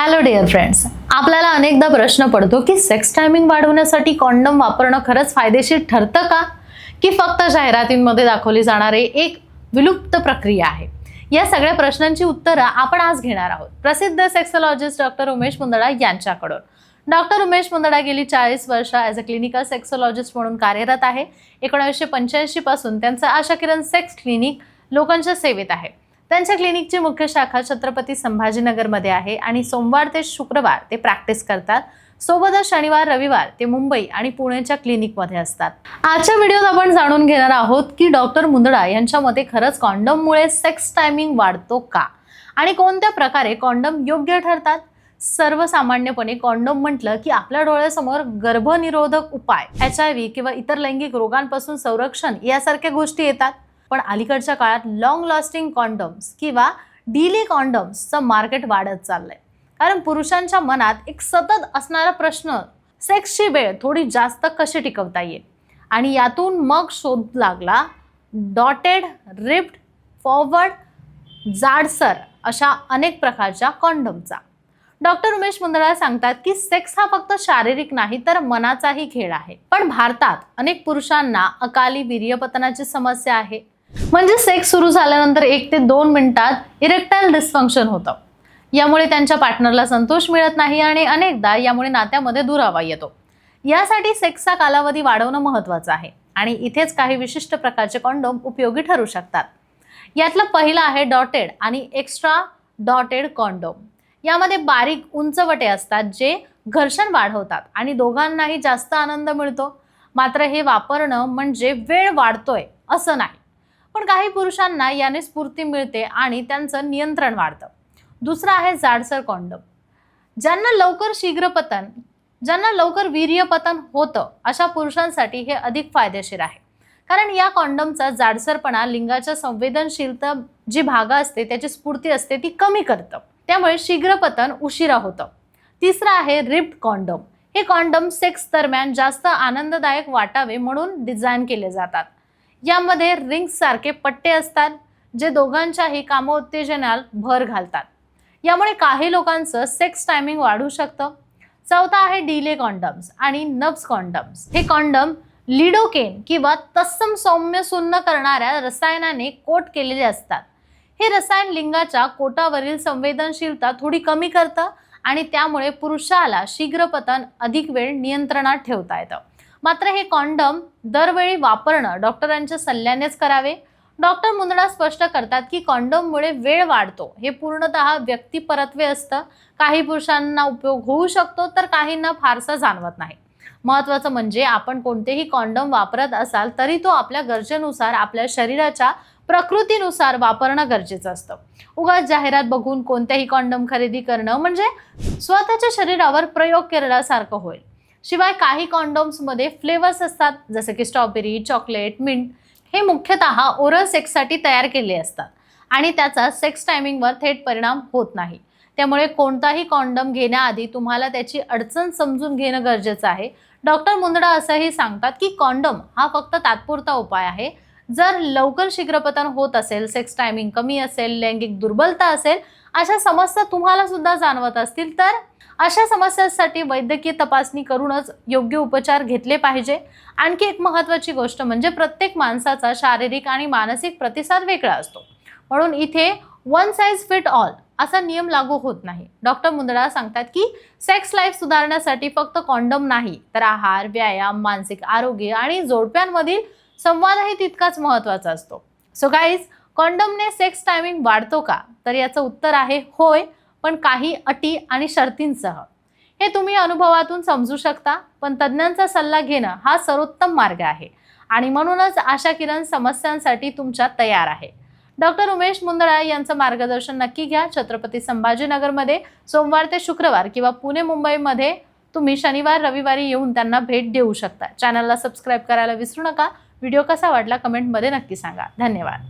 Hello dear friends आपल्याला अनेकदा प्रश्न पडतो की सेक्स टायमिंग वाढवण्यासाठी कॉन्डम वापरणं खरंच फायदेशीर ठरतं का? की फक्त जाहिरातींमध्ये दाखवली जाणारी एक विलुप्त प्रक्रिया आहे? या सगळ्या प्रश्नांची उत्तरं आपण आज घेणार आहोत. प्रसिद्ध सेक्सॉलॉजिस्ट डॉक्टर उमेश मुंदडा यांच्याकडून. डॉक्टर उमेश मुंदडा गेली चाळीस वर्ष ॲज अ क्लिनिकल सेक्सॉलॉजिस्ट म्हणून कार्यरत आहे. एकोणीसशे पंच्याऐंशी पासून त्यांचं आशा किरण सेक्स क्लिनिक लोकांच्या सेवेत आहे. त्यांच्या क्लिनिकची मुख्य शाखा छत्रपती संभाजीनगरमध्ये आहे आणि सोमवार ते शुक्रवार ते प्रॅक्टिस करतात. सोबतच शनिवार रविवार ते मुंबई आणि पुण्याच्या क्लिनिकमध्ये असतात. आजच्या व्हिडिओत आपण जाणून घेणार आहोत की डॉक्टर मुंदडा यांच्या मते खरंच कॉन्डममुळे सेक्स टायमिंग वाढतो का? आणि कोणत्या प्रकारे कॉन्डम योग्य ठरतात? सर्वसामान्यपणे कॉन्डम म्हटलं की आपल्या डोळ्यासमोर गर्भनिरोधक उपाय एच आय व्ही किंवा इतर लैंगिक रोगांपासून संरक्षण यासारख्या गोष्टी येतात. पण अलीकडच्या काळात लॉंग लास्टिंग कॉन्डम्स किंवा डिली कॉन्डम्सचं मार्केट वाढत चाललंय. कारण पुरुषांच्या मनात एक सतत असणारा प्रश्न सेक्सची वेळ थोडी जास्त कशी टिकवता येईल? आणि यातून मग शोध लागला डॉटेड रिप्ड फॉरवर्ड जाडसर अशा अनेक प्रकारच्या कॉन्डमचा डॉक्टर उमेश मुंदडा सांगतात की सेक्स हा फक्त शारीरिक नाही तर मनाचाही खेळ आहे. पण भारतात अनेक पुरुषांना अकाली वीर्यपतनाची समस्या आहे. म्हणजे सेक्स सुरू झाल्यानंतर एक ते दोन मिनिटात इरेक्टाईल डिस्फंक्शन होतं. यामुळे त्यांच्या पार्टनरला संतोष मिळत नाही आणि अनेकदा यामुळे नात्यामध्ये दुरावा येतो. यासाठी सेक्सचा कालावधी वाढवणं महत्त्वाचं आहे आणि इथेच काही विशिष्ट प्रकारचे कॉन्डोम उपयोगी ठरू शकतात. यातलं पहिलं आहे डॉटेड आणि एक्स्ट्रा डॉटेड कॉन्डोम यामध्ये बारीक उंचवटे असतात जे घर्षण वाढवतात आणि दोघांनाही जास्त आनंद मिळतो. मात्र हे वापरणं म्हणजे वेळ वाढतोय असं नाही. पण काही पुरुषांना याने स्फूर्ती मिळते आणि त्यांचं नियंत्रण वाढतं. दुसरं आहे जाडसर कॉन्डम. ज्यांना लवकर शीघ्रपतन ज्यांना लवकर वीर्यपतन होतं अशा पुरुषांसाठी हे अधिक फायदेशीर आहे. कारण या कॉन्डमचा जाडसरपणा लिंगाच्या संवेदनशीलता जी भागा असते त्याची स्फूर्ती असते ती कमी करतं. त्यामुळे शीघ्रपतन उशिरा होतं. तिसरं आहे रिप्ड कॉन्डम. हे कॉन्डम सेक्स दरम्यान जास्त आनंददायक वाटावे म्हणून डिझाईन केले जातात. यामध्ये रिंग्स सारखे पट्टे असतात जे दोघांच्याही कामोत्तेजनाला भर घालतात. यामुळे काही लोकांचं सेक्स टायमिंग वाढू शकतं. चौथा आहे डिले कॉन्डम्स आणि नब्स कॉन्डम्स हे कॉन्डम लिडोकेन किंवा तत्सम सौम्य सुन्न करणाऱ्या रसायनाने कोट केलेले असतात. हे रसायन लिंगाच्या कोटावरील संवेदनशीलता थोडी कमी करतं आणि त्यामुळे पुरुषाला शीघ्रपतन अधिक वेळ नियंत्रणात ठेवता येतं. मात्र हे कॉन्डम दरवेळी वापरणं डॉक्टरांच्या सल्ल्यानेच करावे. डॉक्टर मुंदडा स्पष्ट करतात की कॉन्डममुळे वेळ वाढतो. हे पूर्णतः व्यक्तिपरत्वे असतं. काही पुरुषांना उपयोग होऊ शकतो तर काहींना फारसा जाणवत नाही. महत्त्वाचं म्हणजे आपण कोणतेही कॉन्डम वापरत असाल तरी तो आपल्या गरजेनुसार आपल्या शरीराच्या प्रकृतीनुसार वापरणं गरजेचं असतं. उगाच जाहिरात बघून कोणत्याही कॉन्डम खरेदी करणं म्हणजे स्वतःच्या शरीरावर प्रयोग केल्यासारखं होईल. शिवाय काही कॉन्डोम्समध्ये फ्लेवर्स असतात जसं की स्ट्रॉबेरी चॉकलेट मिंट हे मुख्यतः ओरल सेक्ससाठी तयार केले असतात आणि त्याचा सेक्स टायमिंगवर थेट परिणाम होत नाही. त्यामुळे कोणताही कॉन्डम घेण्याआधी तुम्हाला त्याची अडचण समजून घेणं गरजेचं आहे. डॉक्टर मुंदडा असंही सांगतात की कॉन्डम हा फक्त तात्पुरता उपाय आहे. जर लवकर शीघ्रपतन होत असेल सेक्स टायमिंग कमी असेल लैंगिक दुर्बलता असेल अशा समस्या तुम्हाला सुद्धा जाणवत असतील तर अशा समस्यांसाठी वैद्यकीय तपासणी करूनच योग्य उपचार घेतले पाहिजे. आणखी एक महत्त्वाची गोष्ट म्हणजे प्रत्येक माणसाचा शारीरिक आणि मानसिक प्रतिसाद वेगळा असतो. म्हणून इथे वन साईज फिट ऑल असा नियम लागू होत नाही. डॉक्टर मुंदडा सांगतात की सेक्स लाईफ सुधारण्यासाठी फक्त कॉन्डम नाही तर आहार व्यायाम मानसिक आरोग्य आणि जोडप्यांमधील संवादही तितकाच महत्त्वाचा असतो. सो गाईज कॉन्डमने सेक्स टायमिंग वाढतो का? तर याचं उत्तर आहे होय. पण काही अटी आणि शर्तींसह. हे तुम्ही अनुभवातून समजू शकता पण तज्ज्ञांचा सल्ला घेणं हा सर्वोत्तम मार्ग आहे. आणि म्हणूनच आशा किरण समस्यांसाठी तुमच्या तयार आहे. डॉक्टर उमेश मुंदळा यांचं मार्गदर्शन नक्की घ्या. छत्रपती संभाजीनगरमध्ये सोमवार ते शुक्रवार किंवा पुणे मुंबईमध्ये तुम्ही शनिवार रविवारी येऊन त्यांना भेट देऊ शकता. चॅनलला सबस्क्राईब करायला विसरू नका. व्हिडिओ कसा वाटला कमेंटमध्ये नक्की सांगा. धन्यवाद.